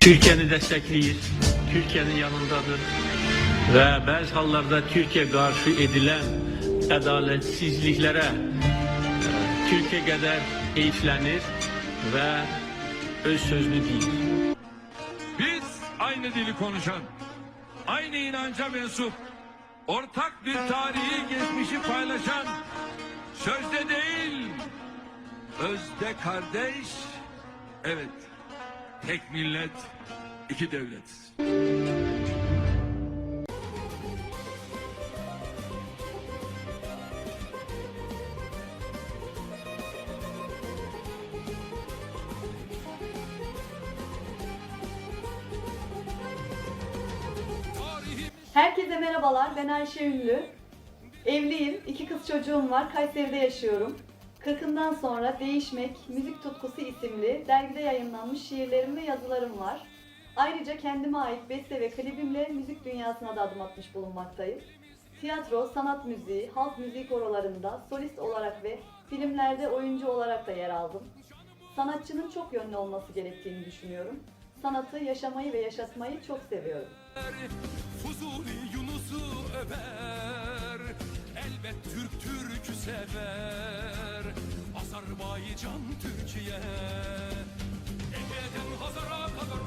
Türkiye'ni destekliyor, Türkiye'nin yanındadır. Ve bazı hallarda Türkiye karşı edilen adaletsizliklere Türkiye kadar eğitlenir ve öz sözlü değil. Biz aynı dili konuşan, aynı inanca mensup, ortak bir tarihi geçmişi paylaşan, sözde değil, özde kardeş, evet, tek millet, iki devlet. Herkese merhabalar. Ben Ayşe Ünlü. Evliyim. iki kız çocuğum var. Kayseri'de yaşıyorum. Kırkından sonra Değişmek, Müzik Tutkusu isimli dergide yayınlanmış şiirlerim ve yazılarım var. Ayrıca kendime ait beste ve klibimle müzik dünyasına da adım atmış bulunmaktayım. Tiyatro, sanat müziği, halk müziği korolarında solist olarak ve filmlerde oyuncu olarak da yer aldım. Sanatçının çok yönlü olması gerektiğini düşünüyorum. Sanatı, yaşamayı ve yaşatmayı çok seviyorum. Fuzuli Yunus'u över, elbet Türk Türk'ü sever. Azerbaycan Türkiye, Ege'den Hazar'a kadar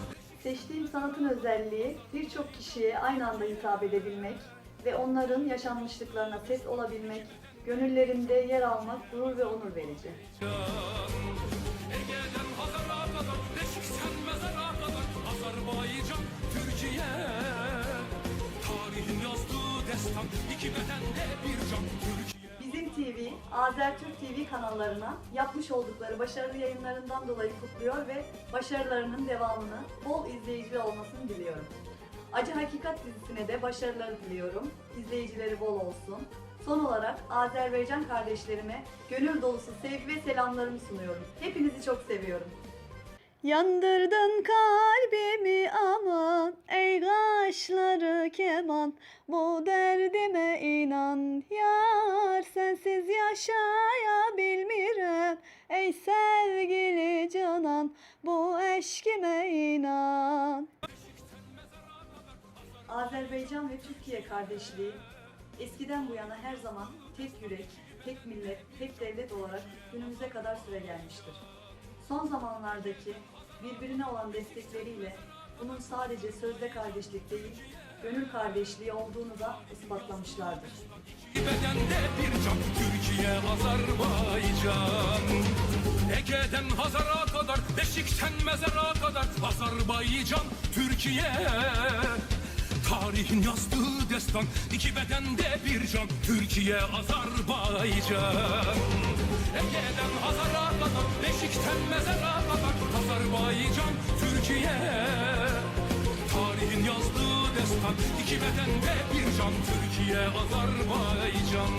Seçtiğim sanatın özelliği birçok kişiye aynı anda hitap edebilmek ve onların yaşanmışlıklarına ses olabilmek, gönüllerinde yer almak gurur ve onur verici. Ege'den Bizim TV, Azertürk TV kanallarına yapmış oldukları başarılı yayınlarından dolayı kutluyor ve başarılarının devamını bol izleyicili olmasını diliyorum. Acı Hakikat dizisine de başarılar diliyorum. İzleyicileri bol olsun. Son olarak Azerbaycan kardeşlerime gönül dolusu sevgi ve selamlarımı sunuyorum. Hepinizi çok seviyorum. Yandırdın kalbimi aman ey kaşları keman bu derdime inan yar sensiz yaşayabilmirem ey sevgili canan bu eşkime inan. Azerbaycan ve Türkiye kardeşliği eskiden bu yana her zaman tek yürek, tek millet, tek devlet olarak günümüze kadar süre gelmiştir. Son zamanlardaki birbirine olan destekleriyle bunun sadece sözde kardeşlik değil, gönül kardeşliği olduğunu da ispatlamışlardır. Bedende bir can Türkiye, Azerbaycan Ege'den Hazar'a kadar, Beşik'ten Mezar'a kadar Azerbaycan, Türkiye. Tarihin yazdığı destan, iki bedende bir can Türkiye, Azerbaycan. Ege'den Hazar'a kadar, Beşik'ten Mezar'a kadar Azerbaycan, Türkiye Tarihin yazdığı destan iki bedende bir can. Türkiye Azerbaycan